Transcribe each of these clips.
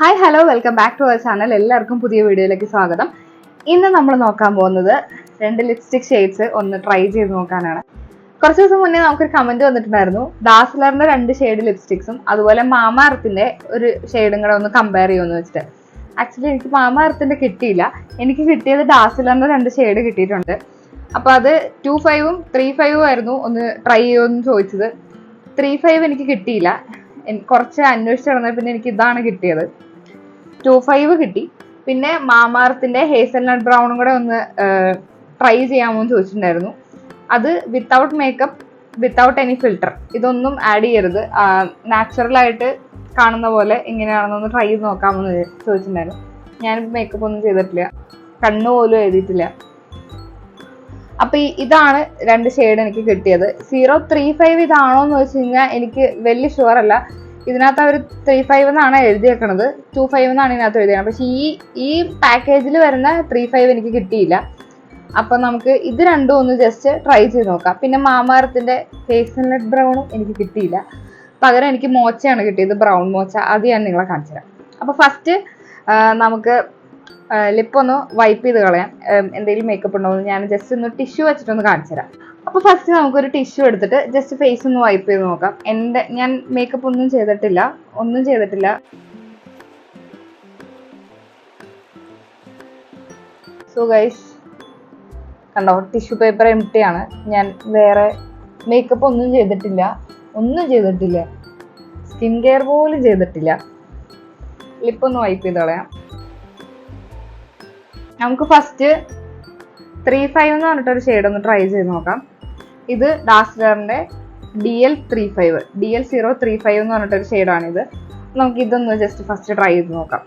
Hi hello welcome back to our channel എല്ലാവർക്കും പുതിയ വീഡിയോയിലേക്ക് സ്വാഗതം. ഇന്ന് നമ്മൾ നോക്കാൻ പോകുന്നത് രണ്ട് ലിപ്സ്റ്റിക് ഷെയ്ഡ്സ് ഒന്ന് ട്രൈ ചെയ്ത് നോക്കാനാണ്. കുറച്ച് ദിവസം മുന്നേ നമുക്കൊരു കമന്റ് വന്നിട്ടുണ്ടായിരുന്നു. ദാസിലറിന്റെ രണ്ട് ഷെയ്ഡ് ലിപ്സ്റ്റിക്സും അതുപോലെ മാമാർത്തിന്റെ ഒരു ഷെയ്ഡും കൂടെ ഒന്ന് കമ്പയർ ചെയ്യുമെന്ന് വെച്ചിട്ട്. ആക്ച്വലി എനിക്ക് മാമാർത്തിന്റെ കിട്ടിയില്ല. എനിക്ക് കിട്ടിയത് ദാസിലറിന്റെ രണ്ട് ഷെയ്ഡ് കിട്ടിയിട്ടുണ്ട്. അപ്പൊ അത് ടു ഫൈവും ത്രീ ഫൈവും ആയിരുന്നു ഒന്ന് ട്രൈ ചെയ്യുമെന്ന് ചോദിച്ചത്. ത്രീ ഫൈവ് എനിക്ക് കിട്ടിയില്ല. കുറച്ച് അന്വേഷിച്ച് നടന്നത് പിന്നെ എനിക്ക് ഇതാണ് കിട്ടിയത്. ടു ഫൈവ് കിട്ടി. പിന്നെ മാമാർത്തിന്റെ ഹേസൽ നട്ട് ബ്രൗണും കൂടെ ഒന്ന് ട്രൈ ചെയ്യാമോ എന്ന് ചോദിച്ചിട്ടുണ്ടായിരുന്നു. അത് without makeup without any filter ഇതൊന്നും ആഡ് ചെയ്യരുത്. നാച്ചുറൽ ആയിട്ട് കാണുന്ന പോലെ എങ്ങനെയാണെന്നൊന്ന് ട്രൈ ചെയ്ത് നോക്കാമെന്ന് ചോദിച്ചിട്ടുണ്ടായിരുന്നു. ഞാൻ മേക്കപ്പ് ഒന്നും ചെയ്തിട്ടില്ല. കണ്ണു പോലും എഴുതിയിട്ടില്ല. അപ്പൊ ഇതാണ് രണ്ട് ഷെയ്ഡ് എനിക്ക് കിട്ടിയത്. സീറോ ത്രീ ഫൈവ് ഇതാണോ എന്ന് വെച്ച് കഴിഞ്ഞാൽ എനിക്ക് വലിയ ഷുവർ അല്ല. ഇതിനകത്ത് അവർ ത്രീ ഫൈവ് എന്നാണ് എഴുതിയേക്കണത് ടു ഫൈവ് എന്നാണ് ഇതിനകത്ത് എഴുതിയത് പക്ഷെ ഈ ഈ പാക്കേജിൽ വരുന്ന ത്രീ ഫൈവ് എനിക്ക് കിട്ടിയില്ല. അപ്പൊ നമുക്ക് ഇത് രണ്ടും ഒന്ന് ജസ്റ്റ് ട്രൈ ചെയ്ത് നോക്കാം. പിന്നെ മാമാരത്തിന്റെ ഫേസ് ബ്രൗണും എനിക്ക് കിട്ടിയില്ല. പകരം എനിക്ക് മോച്ചയാണ് കിട്ടിയത്. Brown mocha. അത് ഞാൻ നിങ്ങളെ കാണിച്ചു തരാം അപ്പൊ ഫസ്റ്റ് നമുക്ക് ലിപ്പ് ഒന്ന് വൈപ്പ് ചെയ്ത് കളയാം. എന്തെങ്കിലും മേക്കപ്പ് ഉണ്ടോ എന്ന് ഞാൻ ജസ്റ്റ് ഒന്ന് ടിഷ്യൂ വെച്ചിട്ടൊന്ന് കാണിച്ചു തരാം. അപ്പൊ ഫസ്റ്റ് നമുക്കൊരു ടിഷ്യൂ എടുത്തിട്ട് ജസ്റ്റ് ഫേസ് ഒന്ന് വൈപ്പ് ചെയ്ത് നോക്കാം. എന്റെ ഞാൻ മേക്കപ്പ് ഒന്നും ചെയ്തിട്ടില്ല. ഒന്നും ചെയ്തിട്ടില്ല. സോ ഗൈസ് കണ്ടോ ടിഷ്യൂ പേപ്പർ എം ആണ്. ഞാൻ വേറെ മേക്കപ്പ് ഒന്നും ചെയ്തിട്ടില്ല. ഒന്നും ചെയ്തിട്ടില്ല. സ്കിൻ കെയർ പോലും ചെയ്തിട്ടില്ല. ലിപ്പൊന്ന് വൈപ്പ് ചെയ്ത് കളയാം. നമുക്ക് ഫസ്റ്റ് ത്രീ ഫൈവ് എന്ന് പറഞ്ഞിട്ടൊരു ഷെയ്ഡ് ഒന്ന് ട്രൈ ചെയ്ത് നോക്കാം. ഇത് ഡാസ്റ്ററിന്റെ D L three five D L zero three five എന്ന് പറഞ്ഞിട്ടൊരു ഷെയ്ഡാണിത് നമുക്ക് ഇതൊന്ന് ജസ്റ്റ് ഫസ്റ്റ് ട്രൈ ചെയ്ത് നോക്കാം.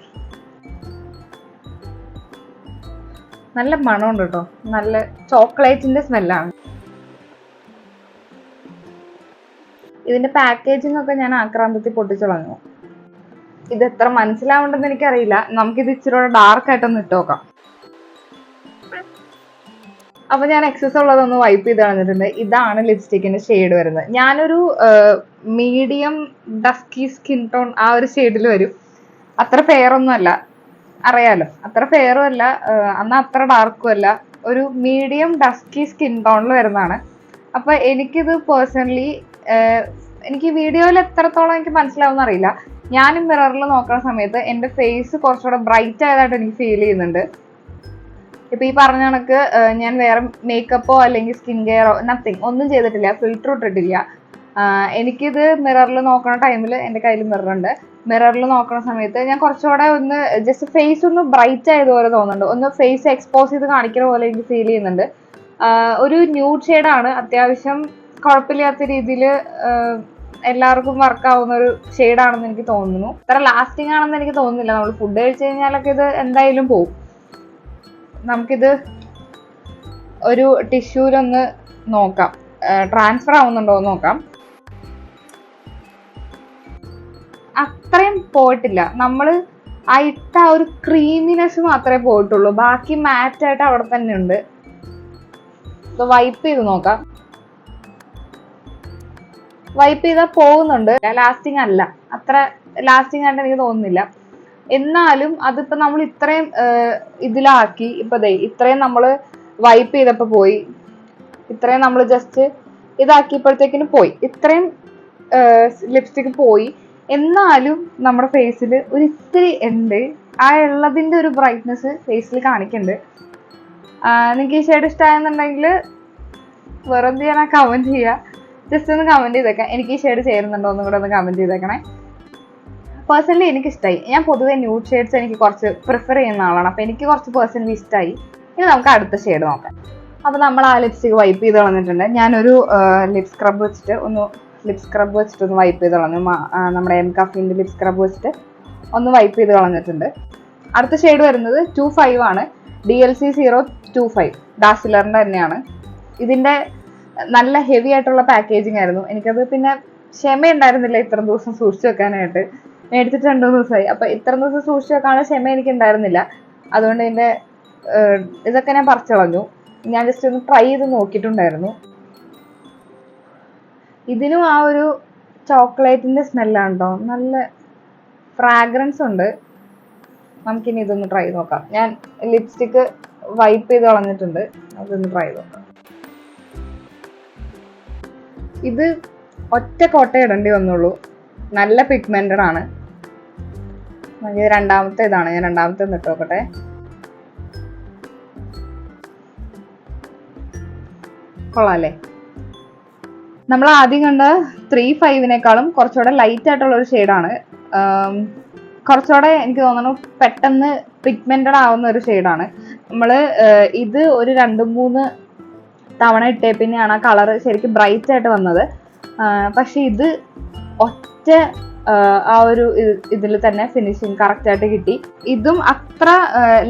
നല്ല മണമുണ്ട് കേട്ടോ. നല്ല ചോക്ലേറ്റിന്റെ സ്മെല്ലാണ് ഇതിന്റെ പാക്കേജിംഗ് ഒക്കെ ഞാൻ ആക്രാന്തത്തിൽ പൊട്ടിച്ചു കളഞ്ഞു. ഇത് എത്ര മനസ്സിലാവുണ്ടെന്ന് എനിക്കറിയില്ല. നമുക്കിത് ഇച്ചിരി ഡാർക്ക് ആയിട്ടൊന്ന് ഇട്ട് നോക്കാം. അപ്പൊ ഞാൻ എക്സസ് ഉള്ളതൊന്ന് വൈപ്പ് ചെയ്ത് കളഞ്ഞിട്ടുണ്ട്. ഇതാണ് ലിപ്സ്റ്റിക്കിന്റെ ഷെയ്ഡ് വരുന്നത്. ഞാനൊരു മീഡിയം ഡസ്കി സ്കിൻ ടോൺ ആ ഒരു ഷെയ്ഡിൽ വരും. അത്ര അല്ല. അറിയാലോ? അത്ര ഫെയറും അല്ല. അന്ന് അത്ര ഡാർക്കും അല്ല. ഒരു മീഡിയം ഡസ്കി സ്കിൻ ടോണിൽ വരുന്നതാണ്. അപ്പൊ എനിക്കിത് പേഴ്സണലി എനിക്ക് വീഡിയോയിൽ എത്രത്തോളം എനിക്ക് മനസ്സിലാവും അറിയില്ല. ഞാനും മിററിൽ നോക്കുന്ന സമയത്ത് എന്റെ ഫേസ് കുറച്ചുകൂടെ ബ്രൈറ്റ് ആയതായിട്ട് എനിക്ക് ഫീൽ ചെയ്യുന്നുണ്ട്. ഇപ്പൊ ഈ പറഞ്ഞ കണക്ക് ഞാൻ വേറെ മേക്കപ്പോ അല്ലെങ്കിൽ സ്കിൻ കെയറോ നത്തിങ് ഒന്നും ചെയ്തിട്ടില്ല. ഫിൽറ്റർ ഇട്ടിട്ടില്ല. എനിക്കിത് മിററിൽ നോക്കണ ടൈമിൽ എന്റെ കയ്യിൽ മിറർ ഉണ്ട്. മിററിൽ നോക്കണ സമയത്ത് ഞാൻ കുറച്ചുകൂടെ ഒന്ന് ജസ്റ്റ് ഫേസ് ഒന്ന് ബ്രൈറ്റ് ആയതുപോലെ തോന്നുന്നുണ്ട്. ഒന്ന് ഫേസ് എക്സ്പോസ് ചെയ്ത് കാണിക്കുന്ന പോലെ എനിക്ക് ഫീൽ ചെയ്യുന്നുണ്ട്. ഒരു ന്യൂഡ് ഷെയ്ഡാണ് അത്യാവശ്യം കുഴപ്പമില്ലാത്ത രീതിയിൽ എല്ലാവർക്കും വർക്ക് ആവുന്ന ഒരു ഷെയ്ഡാണെന്ന് എനിക്ക് തോന്നുന്നു. അത്ര ലാസ്റ്റിംഗ് ആണെന്ന് എനിക്ക് തോന്നുന്നില്ല. നമ്മൾ ഫുഡ് കഴിച്ചു കഴിഞ്ഞാലൊക്കെ ഇത് എന്തായാലും പോകും നമുക്കിത് ഒരു ടിഷ്യൂലൊന്ന് നോക്കാം. ട്രാൻസ്ഫർ ആവുന്നുണ്ടോ എന്ന് നോക്കാം. അത്രയും പോയിട്ടില്ല. നമ്മൾ ആ ഇട്ട ആ ഒരു ക്രീമിനെസ് മാത്രമേ പോയിട്ടുള്ളൂ. ബാക്കി മാറ്റായിട്ട് അവിടെ തന്നെ ഉണ്ട്. വൈപ്പ് ചെയ്ത് നോക്കാം. വൈപ്പ് ചെയ്താൽ പോകുന്നുണ്ട്. ലാസ്റ്റിംഗ് അല്ല. അത്ര ലാസ്റ്റിംഗ് ആയിട്ട് എനിക്ക് തോന്നുന്നില്ല. എന്നാലും അതിപ്പോ നമ്മൾ ഇത്രയും ഇതിലാക്കി. ഇപ്പൊ ദേ ഇത്രയും നമ്മൾ വൈപ്പ് ചെയ്തപ്പോ പോയി. ഇത്രയും നമ്മൾ ജസ്റ്റ് ഇതാക്കിയപ്പോഴത്തേക്കിന് പോയി. ഇത്രയും ലിപ്സ്റ്റിക് പോയി. എന്നാലും നമ്മുടെ ഫേസിൽ ഒരു ഇത്തിരി ഉണ്ട്. ആ ഉള്ളതിന്റെ ഒരു ബ്രൈറ്റ്നെസ് ഫേസിൽ കാണിക്കുന്നുണ്ട് നിങ്ങൾക്ക് ഈ ഷെയ്ഡ് ഇഷ്ടമായെന്നുണ്ടെങ്കിൽ വേറെ എന്ത് ചെയ്യാനാ? കമന്റ് ചെയ്യുക ജസ്റ്റ് ഒന്ന് കമന്റ് ചെയ്തേക്കാം. എനിക്ക് ഈ ഷെയ്ഡ് ചേരുന്നുണ്ടോ? എന്നും കൂടെ ഒന്ന് കമന്റ് ചെയ്തേക്കണേ. പേഴ്സണലി എനിക്ക് ഇഷ്ടമായി ഞാൻ പൊതുവെ ന്യൂ ഷെയ്ഡ്സ് എനിക്ക് കുറച്ച് പ്രിഫർ ചെയ്യുന്ന ആളാണ്. അപ്പൊ എനിക്ക് കുറച്ച് പേഴ്സണലി ഇഷ്ടമായി ഇനി നമുക്ക് അടുത്ത ഷെയ്ഡ് നോക്കാം. അപ്പൊ നമ്മൾ ആ ലിപ്സ്റ്റിക് വൈപ്പ് ചെയ്ത് കളഞ്ഞിട്ടുണ്ട്. ഞാനൊരു ലിപ് സ്ക്രബ് വെച്ചിട്ട് ഒന്ന് ലിപ് സ്ക്രബ് വെച്ചിട്ട് ഒന്ന് വൈപ്പ് ചെയ്ത് കളഞ്ഞു. നമ്മുടെ എം കഫിന്റെ ലിപ് സ്ക്രബ് വെച്ചിട്ട് ഒന്ന് വൈപ്പ് ചെയ്ത് കളഞ്ഞിട്ടുണ്ട്. അടുത്ത ഷെയ്ഡ് വരുന്നത് ടു ഫൈവ് ആണ്. D L C zero two five ഡാസിലറിന്റെ തന്നെയാണ്. ഇതിന്റെ നല്ല ഹെവി ആയിട്ടുള്ള പാക്കേജിങ് ആയിരുന്നു. എനിക്കത് പിന്നെ ക്ഷമയുണ്ടായിരുന്നില്ല ഇത്രയും ദിവസം സൂക്ഷിച്ചു വെക്കാനായിട്ട്. മേടിച്ചിട്ട് രണ്ടു മൂന്ന് ദിവസമായി. അപ്പൊ ഇത്ര ദിവസം സൂക്ഷിച്ചു വെക്കാനുള്ള ക്ഷമ എനിക്ക് ഉണ്ടായിരുന്നില്ല അതുകൊണ്ട് ഇതിന്റെ ഇതൊക്കെ ഞാൻ പറിച്ചു കളഞ്ഞു. ഞാൻ ജസ്റ്റ് ഒന്ന് ട്രൈ ചെയ്ത് നോക്കിയിട്ടുണ്ടായിരുന്നു. ഇതിനും ആ ഒരു ചോക്ലേറ്റിന്റെ സ്മെല്ലാണ് കേട്ടോ നല്ല ഫ്രാഗ്രൻസ് ഉണ്ട്. നമുക്കിനി ഇതൊന്ന് ട്രൈ നോക്കാം. ഞാൻ ലിപ്സ്റ്റിക്ക് വൈപ്പ് ചെയ്ത് കളഞ്ഞിട്ടുണ്ട്. നമുക്കൊന്ന് ട്രൈ നോക്കാം. ഇത് ഒറ്റ കോട്ട ഇടേണ്ടി വന്നുള്ളൂ. നല്ല പിഗ്മെന്റഡ് ആണ്. ഇത് രണ്ടാമത്തെ ഇതാണ്. ഞാൻ രണ്ടാമത്തെ ഒന്ന് ഇട്ട് നോക്കട്ടെ. കൊള്ളാല്ലേ? നമ്മൾ ആദ്യം കണ്ട ത്രീ ഫൈവിനേക്കാളും കുറച്ചുകൂടെ ലൈറ്റ് ആയിട്ടുള്ള ഒരു ഷെയ്ഡാണ് കുറച്ചുകൂടെ എനിക്ക് തോന്നുന്നു പെട്ടെന്ന് പിഗ്മെന്റഡ് ആവുന്ന ഒരു ഷെയ്ഡാണ് നമ്മൾ ഇത് ഒരു രണ്ട് മൂന്ന് തവണ ഇട്ടേ പിന്നെയാണ് ആ കളർ ശരിക്കും ബ്രൈറ്റ് ആയിട്ട് വന്നത്. പക്ഷെ ഇത് ഒറ്റ ആ ഒരു ഇതിൽ തന്നെ ഫിനിഷിങ് കറക്റ്റ് ആയിട്ട് കിട്ടി. ഇതും അത്ര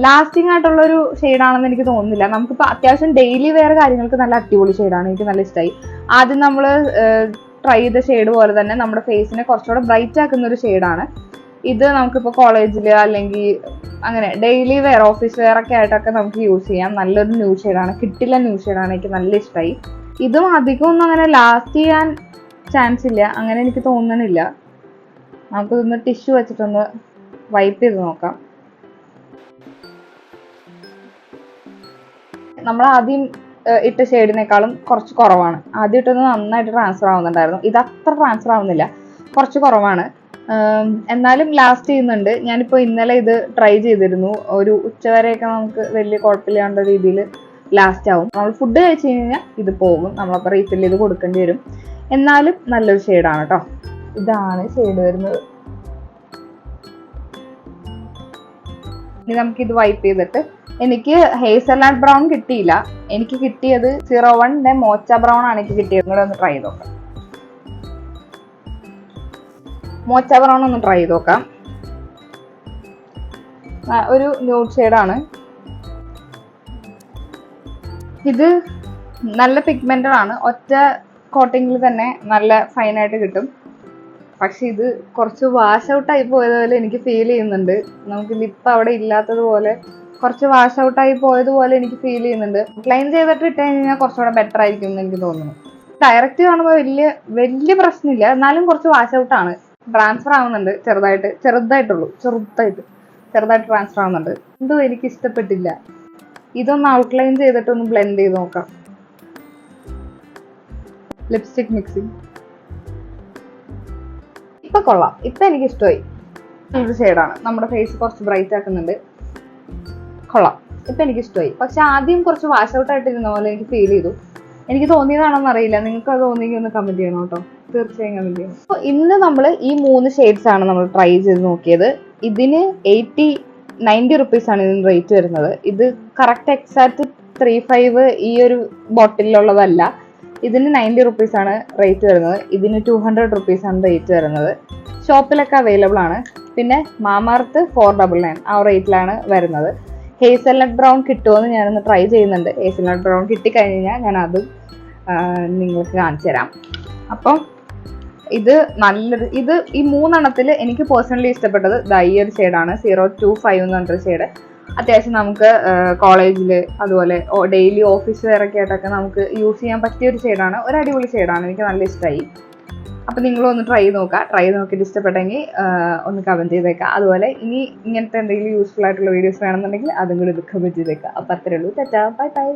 ലാസ്റ്റിംഗ് ആയിട്ടുള്ള ഒരു ഷെയ്ഡാണെന്ന് എനിക്ക് തോന്നുന്നില്ല. നമുക്കിപ്പോൾ അത്യാവശ്യം ഡെയിലി വെയർ കാര്യങ്ങൾക്ക് നല്ല അടിപൊളി ഷെയ്ഡാണ് എനിക്ക് നല്ല ഇഷ്ടമായി ആദ്യം നമ്മൾ ട്രൈ ചെയ്ത ഷെയ്ഡ് പോലെ തന്നെ നമ്മുടെ ഫേസിനെ കുറച്ചുകൂടെ ബ്രൈറ്റ് ആക്കുന്ന ഒരു ഷെയ്ഡാണ് ഇത് നമുക്കിപ്പോൾ കോളേജിൽ അല്ലെങ്കിൽ അങ്ങനെ ഡെയിലി വെയർ ഓഫീസ് വെയർ ഒക്കെ ആയിട്ടൊക്കെ നമുക്ക് യൂസ് ചെയ്യാം. നല്ലൊരു ന്യൂ ഷെയ്ഡാണ് കിട്ടില്ല ന്യൂ ഷെയ്ഡാണ് എനിക്ക് നല്ല ഇഷ്ടമായി ഇതും അധികം ഒന്നും അങ്ങനെ ലാസ്റ്റ് ചെയ്യാൻ ചാൻസ് ഇല്ല. അങ്ങനെ എനിക്ക് തോന്നണില്ല. നമുക്കിതൊന്ന് ടിഷ്യൂ വെച്ചിട്ടൊന്ന് വൈപ്പ് ചെയ്ത് നോക്കാം. നമ്മൾ ആദ്യം ഇട്ട ഷെയ്ഡിനേക്കാളും കുറച്ച് കുറവാണ്. ആദ്യം ഇട്ടത് നന്നായിട്ട് ട്രാൻസ്ഫർ ആവുന്നുണ്ടായിരുന്നു. ഇത് അത്ര ട്രാൻസ്ഫർ ആവുന്നില്ല. കുറച്ച് കുറവാണ്. എന്നാലും ലാസ്റ്റ് ചെയ്യുന്നുണ്ട്. ഞാനിപ്പോൾ ഇന്നലെ ഇത് ട്രൈ ചെയ്തിരുന്നു. ഒരു ഉച്ചവരെയൊക്കെ നമുക്ക് വലിയ കുഴപ്പമില്ലാണ്ട രീതിയിൽ ലാസ്റ്റ് ആവും. നമ്മൾ ഫുഡ് കഴിച്ച് കഴിഞ്ഞാൽ ഇത് പോകും. നമ്മളപ്പോൾ റീഫിൽ ചെയ്ത് കൊടുക്കേണ്ടി വരും. എന്നാലും നല്ലൊരു ഷെയ്ഡാണ് കേട്ടോ ഇതാണ് ഷെയ്ഡ് വരുന്നത്. ഇനി നമുക്ക് ഇത് വൈപ്പ് ചെയ്തിട്ട് എനിക്ക് ഹേസൽ ഹേസലാഡ് ബ്രൗൺ കിട്ടിയില്ല. എനിക്ക് കിട്ടിയത് സീറോ വണ്ണിന്റെ മോച്ച ബ്രൗൺ ആണ് എനിക്ക് കിട്ടിയത്. കൂടെ ഒന്ന് ട്രൈ ചെയ്ത് നോക്കാം. മോച്ച ബ്രൗൺ ഒന്ന് ട്രൈ ചെയ്ത് നോക്കാം. ഒരു ന്യൂഡ് ഷെയ്ഡാണ് ഇത് നല്ല പിഗ്മെന്റഡ് ആണ്. ഒറ്റ കോട്ടിങ്ങിൽ തന്നെ നല്ല ഫൈനായിട്ട് കിട്ടും. പക്ഷെ ഇത് കുറച്ച് വാഷ് ഔട്ടായി പോയതുപോലെ എനിക്ക് ഫീൽ ചെയ്യുന്നുണ്ട്. നമുക്ക് ലിപ്പ് അവിടെ ഇല്ലാത്തതുപോലെ കുറച്ച് വാഷ് ഔട്ടായി പോയതുപോലെ എനിക്ക് ഫീൽ ചെയ്യുന്നുണ്ട്. ക്ലൈൻ ചെയ്തിട്ട് ഇട്ട് കഴിഞ്ഞാൽ കുറച്ചുകൂടെ ബെറ്റർ ആയിരിക്കും എന്ന് എനിക്ക് തോന്നുന്നു. ഡയറക്റ്റ് കാണുമ്പോൾ വലിയ വലിയ പ്രശ്നമില്ല. എന്നാലും കുറച്ച് വാഷ് ഔട്ടാണ് ട്രാൻസ്ഫർ ആവുന്നുണ്ട് ചെറുതായിട്ട്. ചെറുതായിട്ടുള്ളൂ. ചെറുതായിട്ട്. ചെറുതായിട്ട് ട്രാൻസ്ഫർ ആവുന്നുണ്ട്. എന്തോ എനിക്ക് ഇഷ്ടപ്പെട്ടില്ല. ഇതൊന്ന് ഔട്ട്ലൈൻ ചെയ്തിട്ടൊന്ന് ബ്ലെൻഡ് ചെയ്ത് നോക്കാം. ലിപ്സ്റ്റിക് മിക്സിങ് ഇപ്പൊ കൊള്ളാം. ഇപ്പൊ എനിക്ക് ഇഷ്ടമായി നല്ലൊരു ഷെയ്ഡാണ് നമ്മുടെ ഫേസ് കുറച്ച് ബ്രൈറ്റ് ആക്കുന്നുണ്ട്. കൊള്ളാം. ഇപ്പൊ എനിക്ക് ഇഷ്ടമായി പക്ഷെ ആദ്യം കുറച്ച് വാഷ് ഔട്ട് ആയിട്ടിരുന്ന പോലെ എനിക്ക് ഫീൽ ചെയ്തു. എനിക്ക് തോന്നിയതാണെന്ന് അറിയില്ല. നിങ്ങൾക്ക് അത് തോന്നിയെങ്കിൽ ഒന്ന് കമന്റ് ചെയ്യണം കേട്ടോ. തീർച്ചയായും കമന്റ് ചെയ്യണം. ഇന്ന് നമ്മൾ ഈ മൂന്ന് ഷെയ്ഡ്സ് ആണ് നമ്മൾ ട്രൈ ചെയ്ത് നോക്കിയത്. ഇതിന് എയ്റ്റി നയന്റി റുപ്പീസ് ആണ് ഇതിന് റേറ്റ് വരുന്നത്. ഇത് കറക്റ്റ് എക്സാക്ട് ത്രീ ഫൈവ് ഈ ഒരു ബോട്ടിലുള്ളതല്ല ഇതിന് നയന്റി റുപ്പീസ് ആണ് റേറ്റ് വരുന്നത്. ഇതിന് ടു ഹൺഡ്രഡ് റുപ്പീസ് ആണ് റേറ്റ് വരുന്നത്. ഷോപ്പിലൊക്കെ അവൈലബിൾ ആണ്. പിന്നെ മാമാർത്ത് ഫോർ ഡബിൾ നയൻ ആ റേറ്റിലാണ് വരുന്നത്. ഹേസൽനട്ട് ബ്രൗൺ കിട്ടുമെന്ന് ഞാനൊന്ന് ട്രൈ ചെയ്യുന്നുണ്ട്. ഹേസൽനട്ട് ബ്രൗൺ കിട്ടിക്കഴിഞ്ഞാൽ ഞാൻ അതും നിങ്ങൾക്ക് കാണിച്ചു തരാം അപ്പം ഇത് നല്ലൊരു ഇത് ഈ മൂന്നെണ്ണത്തിൽ എനിക്ക് പേഴ്സണലി ഇഷ്ടപ്പെട്ടത് ഈ ഒരു ഷെയ്ഡാണ് സീറോ ടു ഫൈവ് എന്ന് പറഞ്ഞൊരു ഷെയ്ഡ് അത്യാവശ്യം നമുക്ക് കോളേജിൽ അതുപോലെ ഡെയിലി ഓഫീസ് വേറൊക്കെ ആയിട്ടൊക്കെ നമുക്ക് യൂസ് ചെയ്യാൻ പറ്റിയ ഒരു ഷെയ്ഡാണ് ഒരു അടിപൊളി ഷെയ്ഡാണ് എനിക്ക് നല്ല ഇഷ്ടമായി അപ്പം നിങ്ങളും ഒന്ന് ട്രൈ നോക്കുക ട്രൈ നോക്കിയിട്ട് ഇഷ്ടപ്പെട്ടെങ്കിൽ ഒന്ന് കമന്റ് ചെയ്തേക്കുക അതുപോലെ ഇനി ഇങ്ങനത്തെ എന്തെങ്കിലും യൂസ്ഫുൾ ആയിട്ടുള്ള വീഡിയോസ് വേണമെന്നുണ്ടെങ്കിൽ അതും കൂടി കമന്റ് ചെയ്തേക്കുക അപ്പം അത്രേ ഉള്ളൂ. തെറ്റാ ബൈ ബൈ